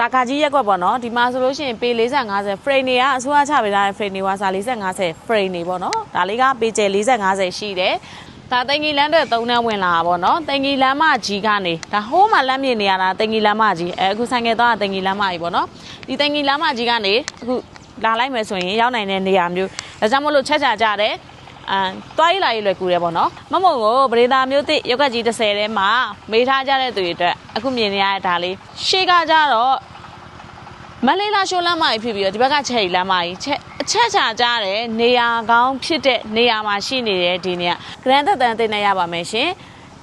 တာကာကြီးရက်ကွက်ပေါ့နော်ဒီမှာဆိုလို့ရှိရင်ပေ40 50 frame တွေကအစိုးရချပေးထားတဲ့ frame တွေဝါစာ40 50 frame တွေပေါ့နော်ဒါလေးကပေကျယ်40 50ရှိတယ်ဒါတင်ကြီးလမ်းတွေသုံးနှန်းဝင်လာတာပေါ့နော်တင်ကြီးလမ်းမကြီးကနေဒါဟိုးမှာလမ်းမြင်နေရတာတင်ကြီးလမ်းမကြီးအဲအခုဆိုင်ငယ်သွားတာတင်ကြီးလမ်းမကြီးပေါ့နော်ဒီတင်ကြီးလမ်းမကြီးကနေအခုလာလိုက်မယ်ဆိုရင်ရောက်နိုင်တဲ့နေရာမျိုးဒါကြောင့်မို့လို့ချက်ချကြတယ် အမ်တွားရည်လာရည်လွယ်ကူတယ်ပေါ့နော်မမုံကိုပရိသာမျိုးတိရုပ်ကကြီး30ထဲမှာမေးထားကြတဲ့သူတွေအတွက်အခုမြင်နေရတဲ့ဒါလေးရှေ့ကကြတော့မလေးလာရှိုးလမ်းမကြီးဖြစ်ပြီးတော့ဒီဘက်ကချယ်ရီလမ်းမကြီးချက်အချက်ချာကြားတယ်နေရာကောင်းဖြစ်တဲ့နေရာမှာရှိနေတဲ့ဒီနေရာဂရန်သက်တန်သိနေရပါမယ်ရှင်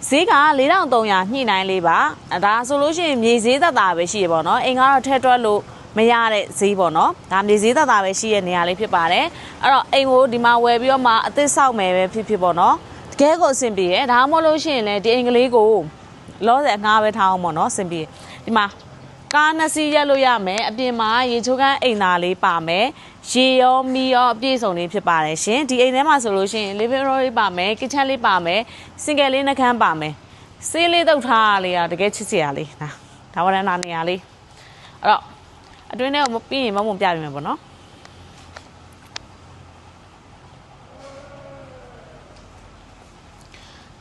ဈေးက4300ညှိနှိုင်းလေးပါဒါဆိုလို့ရှိရင်မြေဈေးသက်တာပဲရှိရပေါ့နော်အိမ်ကတော့ထဲတွက်လို့ မရတဲ့ဈေးပေါ့နော်ဒါမြေဈေးသက်တာပဲရှိရဲ့နေရာလေးဖြစ်ပါတယ်အဲ့တော့အိမ်ကိုဒီမှာဝယ်ပြီးတော့မှအသစ်ဆောက်မယ်ပဲဖြစ်ဖြစ်ပေါ့နော်တကယ်ကိုအဆင်ပြေတယ်ဒါမှမဟုတ်လို့ရှိရင်လည်းဒီအိမ်ကလေးကိုလောဆယ်အငှားပဲထားအောင်ပေါ့နော်အဆင်ပြေဒီမှာကားနှစ်စီးရက်လို့ရမယ်အပြင်မှာရေချိုးခန်းအိမ်သာလေးပါမယ်ရေရောမီရောအပြည့်စုံလေးဖြစ်ပါတယ်ရှင်ဒီအိမ်ထဲမှာဆိုလို့ရှိရင် living room လေးပါမယ် kitchen လေးပါမယ် single လေးနှခမ်းပါမယ်ဆေးလေးတုတ်ထားရလေးอ่ะတကယ်ချစ်စရာလေးဒါဒါဝရဏနေရာလေးအဲ့တော့ အတွင်းထဲကိုမပြီးရင်မမုံပြပြမယ်ပေါ့နော်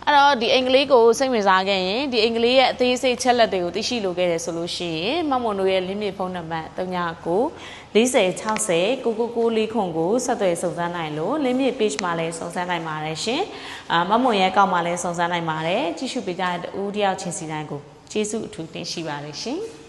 အဲ့တော့ဒီအင်္ဂလိပ်ကိုစိတ်ဝင်စားခဲ့ရင်ဒီအင်္ဂလိပ်ရဲ့အသေးစိတ်ချက်လက်တွေကိုသိရှိလိုခဲ့တယ်ဆိုလို့ရှိရင်မမွန်တို့ရဲ့လင်းမြေဖုန်းနံပါတ်39 40 60 999ခွန်ကိုဆက်သွယ်စုံစမ်းနိုင်လို့လင်းမြေ page မှာလည်းစုံစမ်းနိုင်ပါတယ်ရှင်။အာမမွန်ရဲ့ကောက်မှာလည်းစုံစမ်းနိုင်ပါတယ်။ကြည့်ရှုပေးကြတဲ့တူတယောက်ချင်းစီတိုင်းကိုကျေးဇူးအထူးတင်ရှိပါတယ်ရှင်။